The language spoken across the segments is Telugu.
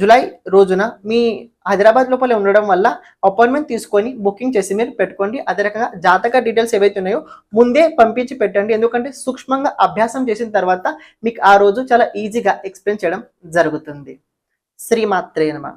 జులై రోజున మీ హైదరాబాద్ లోపల ఉండడం వల్ల అపాయింట్మెంట్ తీసుకొని బుకింగ్ చేసి మీరు పెట్టుకోండి. అదే రకంగా జాతక డీటెయిల్స్ ఏవైతే ఉన్నాయో ముందే పంపించి పెట్టండి. ఎందుకంటే సూక్ష్మంగా అభ్యాసం చేసిన తర్వాత మీకు ఆ రోజు చాలా ఈజీగా ఎక్స్ప్లెయిన్ చేయడం జరుగుతుంది. శ్రీమాత్రేనమా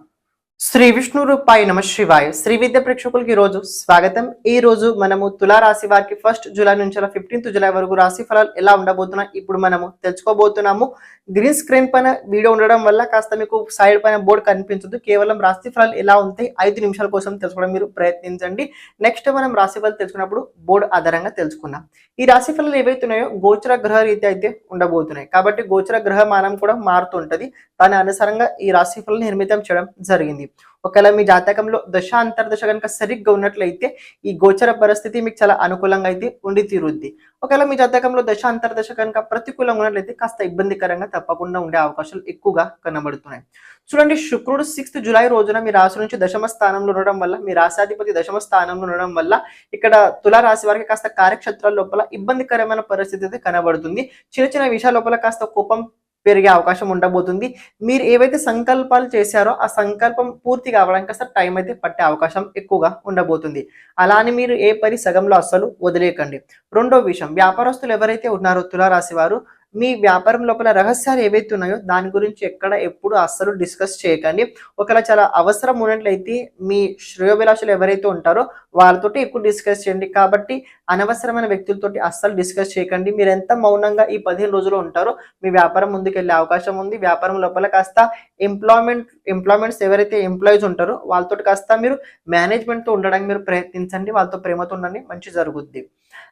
శ్రీ విష్ణు రూపాయి నమ శివాయ. శ్రీ విద్య ప్రేక్షకులకి రోజు స్వాగతం. ఈ రోజు మనము తులా రాశి వారికి ఫస్ట్ జూలై నుంచి ఫిఫ్టీన్త్ జూలై వరకు రాశి ఫలాలు ఎలా ఉండబోతున్నాయి ఇప్పుడు మనము తెలుసుకోబోతున్నాము. గ్రీన్ స్క్రీన్ పైన వీడియో ఉండడం వల్ల కాస్త మీకు సైడ్ పైన బోర్డు కనిపించదు కేవలం రాశి ఫలాలు ఎలా ఉంటాయి ఐదు నిమిషాల కోసం తెలుసుకోవడం మీరు ప్రయత్నించండి. నెక్స్ట్ మనం రాశి ఫలాలు తెలుసుకున్నప్పుడు బోర్డు ఆధారంగా తెలుసుకున్నాం ఈ రాశి ఫలాలు ఏవైతే ఉన్నాయో గోచర గ్రహ రీతి అయితే ఉండబోతున్నాయి. కాబట్టి గోచర గ్రహ మానం కూడా మారుతుంటది దాని అనుసారంగా ఈ రాశి ఫలాలు నిర్మితం చేయడం జరిగింది. ఒకవేళ మీ జాతకంలో దశ అంతర్దశ కనుక సరిగ్గా ఉన్నట్లయితే ఈ గోచర పరిస్థితి మీకు చాలా అనుకూలంగా అయితే ఉండి తీరుద్ది. ఒకవేళ మీ జాతకంలో దశ అంతర్దశ కనుక ప్రతికూలంగా ఉన్నట్లయితే కాస్త ఇబ్బందికరంగా తప్పకుండా ఉండే అవకాశాలు ఎక్కువగా కనబడుతున్నాయి. చూడండి శుక్రుడు సిక్స్త్ జులై రోజున మీ రాశి నుంచి దశమ స్థానంలో ఉండడం వల్ల మీ రాశాధిపతి దశమ స్థానంలో ఉండడం వల్ల ఇక్కడ తుల రాశి వారికి కాస్త కార్యక్షేత్రాల లోపల ఇబ్బందికరమైన పరిస్థితి అయితే కనబడుతుంది. చిన్న చిన్న విషయాల లోపల కాస్త కోపం పెరిగే అవకాశం ఉండబోతుంది. మీరు ఏవైతే సంకల్పాలు చేశారో ఆ సంకల్పం పూర్తి కావడానికి అసలు టైం అయితే పట్టే అవకాశం ఎక్కువగా ఉండబోతుంది. అలా అని మీరు ఏ పని సగంలో అస్సలు వదిలేయకండి. రెండో విషయం వ్యాపారస్తులు ఎవరైతే ఉన్నారో తులారాశి వారు మీ వ్యాపారం లోపల రహస్యాలు ఏవైతే ఉన్నాయో దాని గురించి ఎక్కడ ఎప్పుడు అస్సలు డిస్కస్ చేయకండి. ఒకవేళ చాలా అవసరం ఉన్నట్లయితే మీ శ్రేయోభిలాషులు ఎవరైతే ఉంటారో వాళ్ళతోటి ఎక్కువ డిస్కస్ చేయండి. కాబట్టి అనవసరమైన వ్యక్తులతోటి అస్సలు డిస్కస్ చేయకండి. మీరు ఎంత మౌనంగా ఈ పదిహేను రోజులు ఉంటారో మీ వ్యాపారం ముందుకెళ్ళే అవకాశం ఉంది. వ్యాపారం లోపల కాస్త ఎంప్లాయ్మెంట్ ఎంప్లాయ్మెంట్స్ ఎవరైతే ఎంప్లాయీస్ ఉంటారో వాళ్ళతో కాస్త మీరు మేనేజ్మెంట్తో ఉండడానికి మీరు ప్రయత్నించండి. వాళ్ళతో ప్రేమతో ఉండండి. మంచి జరుగుద్ది.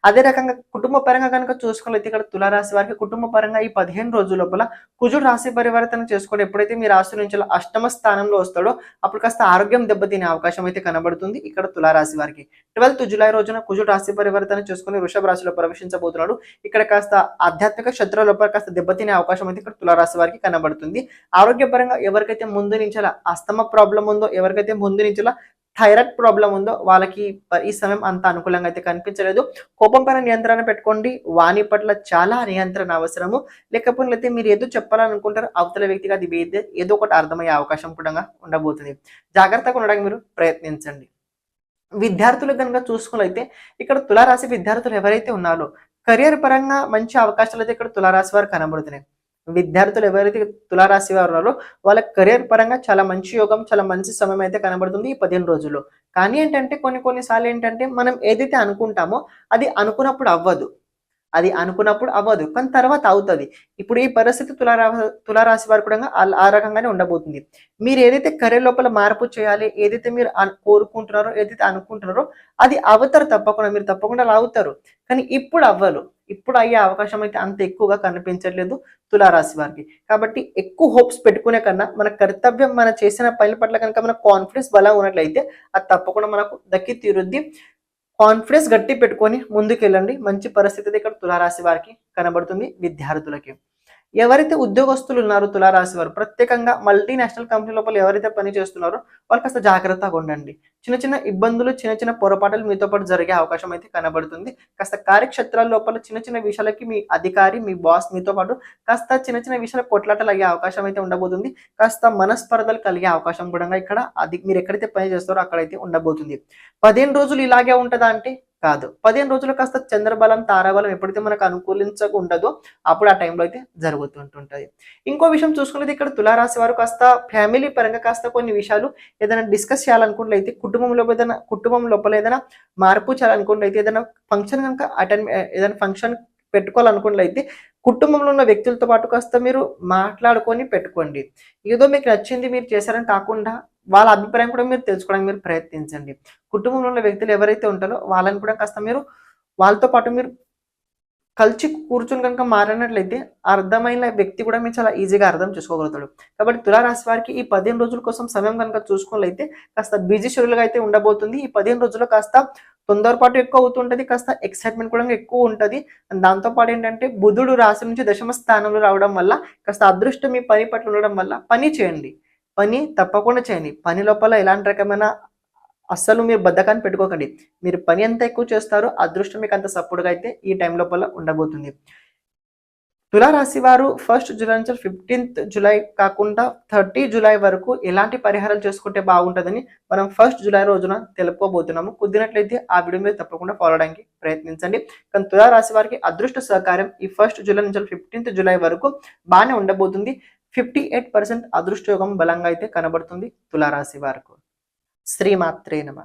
అదే రకంగా కుటుంబ పరంగా కనుక చూసుకున్నట్లయితే ఇక్కడ తులారాశి వారికి కుటుంబ పరంగా ఈ పదిహేను రోజుల లోపల కుజుడు రాశి పరివర్తన చేసుకోండి ఎప్పుడైతే మీ రాశి నుంచి అష్టమ స్థానంలో వస్తాడో అప్పుడు కాస్త ఆరోగ్యం దెబ్బతినే అవకాశం అయితే కనబడుతుంది. ఇక్కడ తులారాశి వారికి ట్వెల్త్ జులై రోజున కుజుడు రాశి పరివర్తన చేసుకుని వృషభ రాశిలో ప్రవేశించబోతున్నాడు. ఇక్కడ కాస్త ఆధ్యాత్మిక క్షత్ర లోపల కాస్త దెబ్బతినే అవకాశం అయితే ఇక్కడ తులారాశి వారికి కనబడుతుంది. ఆరోగ్యపరంగా ఎవరికైతే ముందు నుంచి అస్తమ ప్రాబ్లం ఉందో ఎవరికైతే ముందు నుంచి థైరాయిడ్ ప్రాబ్లం ఉందో వాళ్ళకి ఈ సమయం అంత అనుకూలంగా అయితే కనిపించలేదు. కోపం పైన నియంత్రణ పెట్టుకోండి. వాణి పట్ల చాలా నియంత్రణ అవసరము. లేకపోతే మీరు ఏదో చెప్పాలనుకుంటారు అవతల వ్యక్తిగా అది ఏదో ఒకటి అర్థమయ్యే అవకాశం కూడా ఉండబోతుంది. జాగ్రత్తగా ఉండడానికి మీరు ప్రయత్నించండి. విద్యార్థులు కనుక చూసుకున్నైతే ఇక్కడ తులారాశి విద్యార్థులు ఎవరైతే ఉన్నారో కెరియర్ పరంగా మంచి అవకాశాలు అయితే ఇక్కడ తులారాశి వారు కనబడుతున్నాయి. విద్యార్థులు ఎవరైతే తులారాశి వారు ఉన్నారో వాళ్ళ కెరియర్ పరంగా చాలా మంచి యోగం చాలా మంచి సమయం అయితే కనబడుతుంది ఈ పదిహేను రోజుల్లో. కానీ ఏంటంటే కొన్ని కొన్నిసార్లు ఏంటంటే మనం ఏదైతే అనుకుంటామో అది అనుకున్నప్పుడు అవ్వదు. అది అనుకున్నప్పుడు అవ్వదు. కానీ తర్వాత అవుతుంది. ఇప్పుడు ఈ పరిస్థితి తులారా తులారాశి వారు కూడా ఆ రకంగానే ఉండబోతుంది. మీరు ఏదైతే కెరీర్ లోపల మార్పు చేయాలి ఏదైతే మీరు కోరుకుంటున్నారో ఏదైతే అనుకుంటున్నారో అది అవుతారు తప్పకుండా. మీరు తప్పకుండా అవుతారు కానీ ఇప్పుడు అవ్వరు ఇప్పుడు అయ్యే అవకాశం అయితే అంత ఎక్కువగా కనిపించట్లేదు తులారాశి వారికి. కాబట్టి ఎక్కువ హోప్స్ పెట్టుకునే కన్నా మన కర్తవ్యం మన చేసిన పనుల పట్ల కనుక మన కాన్ఫిడెన్స్ బలం ఉన్నట్లయితే అది తప్పకుండా మనకు దక్కి తీరుద్ది. కాన్ఫిడెన్స్ గట్టి పెట్టుకొని ముందుకెళ్ళండి. మంచి పరిస్థితి ఇక్కడ తులారాశి వారికి కనబడుతుంది విద్యార్థులకి. ఎవరైతే ఉద్యోగస్తులు ఉన్నారో తులారాశి వారు ప్రత్యేకంగా మల్టీనేషనల్ కంపెనీ లోపల ఎవరైతే పని చేస్తున్నారో వాళ్ళు కాస్త జాగ్రత్తగా ఉండండి. చిన్న చిన్న ఇబ్బందులు చిన్న చిన్న పొరపాట్లు మీతో పాటు జరిగే అవకాశం అయితే కనబడుతుంది. కాస్త కార్యక్షేత్రాల లోపల చిన్న చిన్న విషయాలకి మీ అధికారి మీ బాస్ మీతో పాటు కాస్త చిన్న చిన్న విషయాల కొట్లాటలు అయ్యే అవకాశం అయితే ఉండబోతుంది. కాస్త మనస్పర్ధలు కలిగే అవకాశం కూడా ఇక్కడ అది మీరు ఎక్కడైతే పని చేస్తారో అక్కడైతే ఉండబోతుంది. పదిహేను రోజులు ఇలాగే ఉంటుందా అంటే కాదు. పదిహేను రోజులు కాస్త చంద్రబలం తారాబలం ఎప్పుడైతే మనకు అనుకూలించక ఉండదో అప్పుడు ఆ టైంలో అయితే జరుగుతుంటుంటుంది ఇంకో విషయం చూసుకున్నది ఇక్కడ తులారాశి వారు కాస్త ఫ్యామిలీ పరంగా కాస్త కొన్ని విషయాలు ఏదైనా డిస్కస్ చేయాలనుకుంటే అయితే కుటుంబంలో ఏదైనా కుటుంబం లోపల ఏదైనా మార్పు చేయాలనుకుంటే అయితే ఏదైనా ఫంక్షన్ కనుక అటెండ్ ఏదైనా ఫంక్షన్ పెట్టుకోవాలనుకున్నట్లయితే అయితే కుటుంబంలో ఉన్న వ్యక్తులతో పాటు కాస్త మీరు మాట్లాడుకొని పెట్టుకోండి. ఏదో మీకు నచ్చింది మీరు చేశారని కాకుండా వాళ్ళ అభిప్రాయం కూడా మీరు తెలుసుకోవడానికి మీరు ప్రయత్నించండి. కుటుంబంలో ఉన్న వ్యక్తులు ఎవరైతే ఉంటారో వాళ్ళని కూడా కాస్త మీరు వాళ్ళతో పాటు మీరు కలిసి కూర్చుని కనుక మారినట్లయితే అర్థమైన వ్యక్తి కూడా మీరు చాలా ఈజీగా అర్థం చేసుకోగలుగుతాడు. కాబట్టి తులారాశి వారికి ఈ పదిహేను రోజుల కోసం సమయం కనుక చూసుకున్నట్లయితే కాస్త బిజీ షెడ్యూల్గా అయితే ఉండబోతుంది. ఈ పదిహేను రోజుల్లో కాస్త తొందరపాటు ఎక్కువ అవుతుంటది కాస్త ఎక్సైట్మెంట్ కూడా ఎక్కువ ఉంటుంది. దాంతో పాటు ఏంటంటే బుధుడు రాశి నుంచి దశమ స్థానంలో రావడం వల్ల కాస్త అదృష్టం మీ పని పట్ల ఉండడం వల్ల పని చేయండి. పని తప్పకుండా చేయండి. పని లోపల ఎలాంటి రకమైన అస్సలు మీరు బద్దకాన్ని పెట్టుకోకండి. మీరు పని ఎంత ఎక్కువ చేస్తారో అదృష్టం మీకు అంత సపోర్ట్గా అయితే ఈ టైం లోపల ఉండబోతుంది. తులారాశి వారు ఫస్ట్ జూలై నుంచి ఫిఫ్టీన్త్ జూలై కాకుండా థర్టీ జూలై వరకు ఎలాంటి పరిహారం చేసుకుంటే బాగుంటుందని మనం ఫస్ట్ జూలై రోజున తెలుపుకోబోతున్నాము. కుదిరినట్లయితే ఆ వీడియో మీద తప్పకుండా ఫాలో అవడానికి ప్రయత్నించండి. కానీ తులారాశి వారికి అదృష్ట సహకారం ఈ ఫస్ట్ జూలై నుంచి ఫిఫ్టీన్త్ జూలై వరకు బాగానే ఉండబోతుంది. ఫిఫ్టీ ఎయిట్ పర్సెంట్ అదృష్టయోగం బలంగా అయితే కనబడుతుంది తులారాశి వారికి. శ్రీమాత్రే నమ.